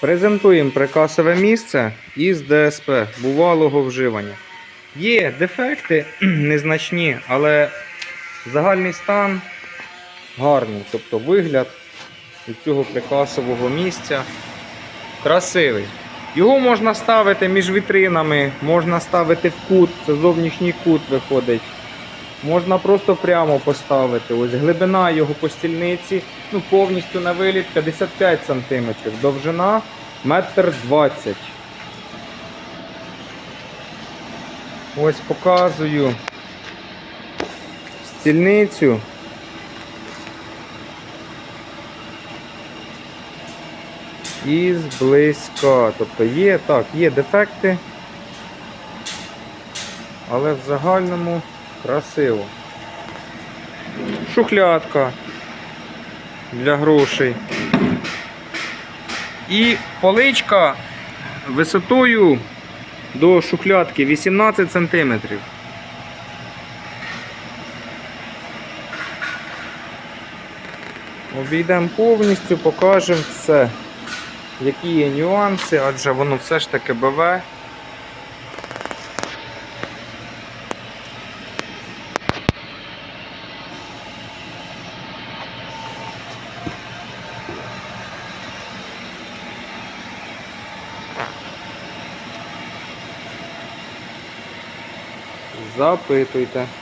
Презентуємо прикасове місце із ДСП бувалого вживання. Є дефекти незначні, але загальний стан гарний. Тобто вигляд цього прикасового місця красивий. Його можна ставити між вітринами, можна ставити в кут, це зовнішній кут виходить. Можна просто прямо поставити. Ось глибина його по стільниці, ну повністю на виліт 55 см, довжина 1,20 м. Ось показую стільницю. Із близька. Тобто є, так, є дефекти, але в загальному красиво. Шухлядка для грошей. І поличка висотою до шухлядки 18 см. Обійдемо повністю, покажемо все, які є нюанси, адже воно все ж таки БВ. Запитуйте.